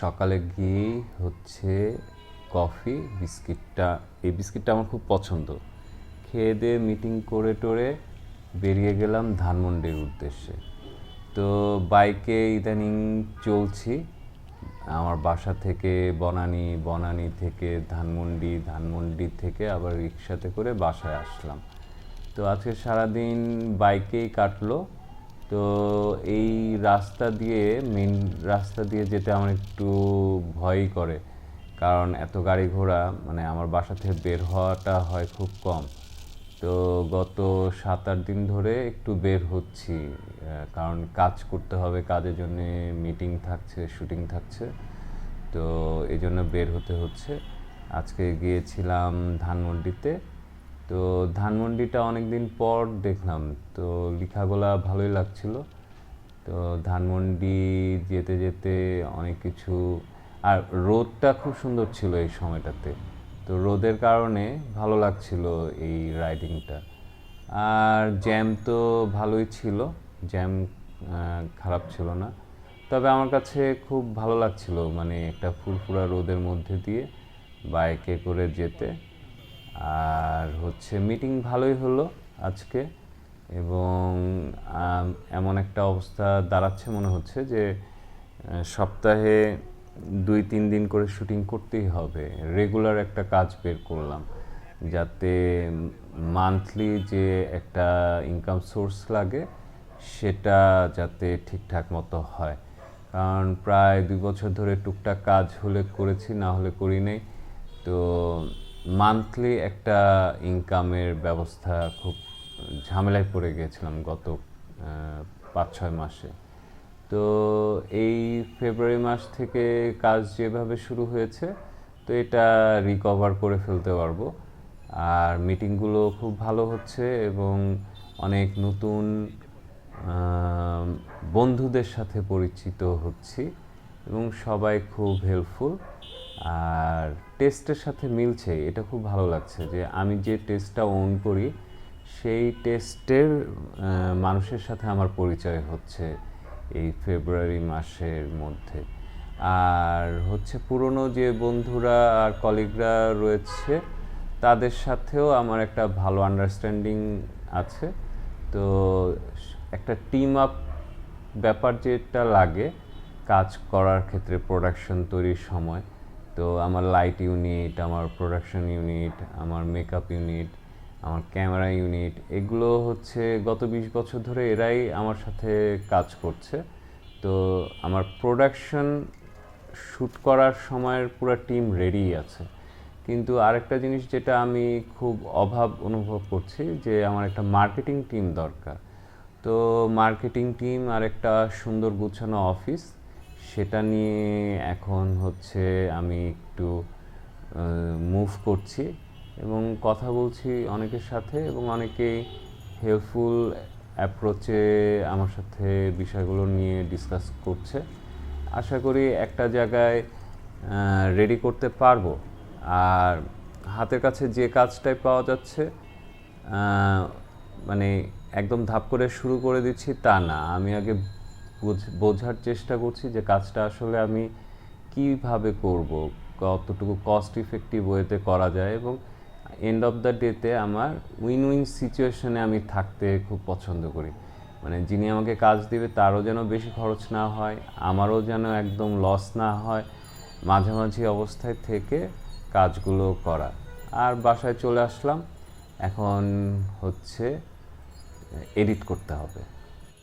সকালে গিয়ে হচ্ছে কফি, বিস্কিটটা। এই বিস্কিটটা আমার খুব পছন্দ। খেয়ে দিয়ে মিটিং করে টোরে বেরিয়ে গেলাম ধানমন্ডির উদ্দেশ্যে। তো বাইকে ইদানিং চলছি। আমার বাসা থেকে বনানি বনানি থেকে ধানমন্ডি ধানমন্ডি থেকে আবার রিক্সাতে করে বাসায় আসলাম। তো আজকে সারাদিন বাইকেই কাটলো। তো এই রাস্তা দিয়ে মেন রাস্তা দিয়ে যেতে আমার একটু ভয়ই করে। কারণ এত গাড়ি ঘোড়া মানে আমার বাসা থেকে বের হওয়াটা হয় খুব কম। তো গত সাত আট দিন ধরে একটু বের হচ্ছি কারণ কাজ করতে হবে, কাজের জন্য মিটিং থাকছে শুটিং থাকছে। তো এই জন্য বের হতে হচ্ছে। আজকে গিয়েছিলাম ধানমন্ডিতে। তো ধানমন্ডিটা অনেক দিন পর দেখলাম, তো লেখাগুলা ভালোই লাগছিল। তো ধানমন্ডি যেতে যেতে অনেক কিছু, আর রোদটা খুব সুন্দর ছিল এই সময়টাতে। তো রোদের কারণে ভালো লাগছিল এই রাইডিংটা। আর জ্যাম তো ভালোই ছিল, জ্যাম খারাপ ছিল না। তবে আমার কাছে খুব ভালো লাগছিল মানে একটা ফুরফুরা রোদের মধ্যে দিয়ে বাইকে করে যেতে। আর হচ্ছে মিটিং ভালোই হলো আজকে এবং এমন একটা অবস্থা দাঁড়াচ্ছে মনে হচ্ছে যে সপ্তাহে দুই, তিন দিন করে শুটিং করতেই হবে। রেগুলার একটা কাজ বের করলাম যাতে মান্থলি যে একটা ইনকাম সোর্স লাগে, সেটা যাতে ঠিকঠাক মতো হয়। কারণ প্রায় দুই বছর ধরে টুকটাক কাজ হলে করেছি, না হলে করি নাই। তো মান্থলি একটা ইনকামের ব্যবস্থা খুব ঝামেলায় পড়ে গিয়েছিলাম গত পাঁচ ছয় মাসে। তো এই ফেব্রুয়ারি মাস থেকে কাজ যেভাবে শুরু হয়েছে, তো এটা রিকভার করে ফেলতে পারব। আর মিটিংগুলো খুব ভালো হচ্ছে এবং অনেক নতুন বন্ধুদের সাথে পরিচিত হচ্ছি এবং সবাই খুব হেল্পফুল আর টেস্টের সাথে মিলছে, এটা খুব ভালো লাগছে যে আমি যে টেস্টটা ওন করি, সেই টেস্টের মানুষের সাথে আমার পরিচয় হচ্ছে এই ফেব্রুয়ারি মাসের মধ্যে। আর হচ্ছে পুরনো যে বন্ধুরা আর কলিগরা রয়েছে, তাদের সাথেও আমার একটা ভালো আন্ডারস্ট্যান্ডিং আছে। তো একটা টিম আপ ব্যাপার যেটা লাগে, কাজ করার ক্ষেত্রে প্রোডাকশন তৈরির সময়। তো আমার লাইট ইউনিট আমার প্রোডাকশন ইউনিট আমার মেকআপ ইউনিট আমার ক্যামেরা ইউনিট এগুলো হচ্ছে গত বিশ বছর ধরে এরাই আমার সাথে কাজ করছে। তো আমার প্রোডাকশন শ্যুট করার সময়ের পুরো টিম রেডি আছে। কিন্তু আরেকটা জিনিস যেটা আমি খুব অভাব অনুভব করছি যে আমার একটা মার্কেটিং টিম দরকার। তো মার্কেটিং টিম আর একটা সুন্দর গুছানো অফিস সেটা নিয়ে এখন হচ্ছে আমি একটু মুভ করছি এবং কথা বলছি অনেকের সাথে এবং অনেকেই হেল্পফুল অ্যাপ্রোচে আমার সাথে বিষয়গুলো নিয়ে ডিসকাস করছে। আশা করি একটা জায়গায় রেডি করতে পারব। আর হাতের কাছে যে কাজটাই পাওয়া যাচ্ছে মানে একদম ধাপ করে শুরু করে দিচ্ছি তা না। আমি আগে বোঝার চেষ্টা করছি যে কাজটা আসলে আমি কীভাবে করব, কতটুকু কস্ট ইফেক্টিভ ওয়েতে করা যায় এবং এন্ড অফ দ্য ডেতে আমার উইন উইন সিচুয়েশনে আমি থাকতে খুব পছন্দ করি। মানে যিনি আমাকে কাজ দিবে তারও যেন বেশি খরচ না হয়, আমারও যেন একদম লস না হয়, মাঝামাঝি অবস্থায় থেকে কাজগুলো করা। আর বাসায় চলে আসলাম, এখন হচ্ছে, এডিট করতে হবে।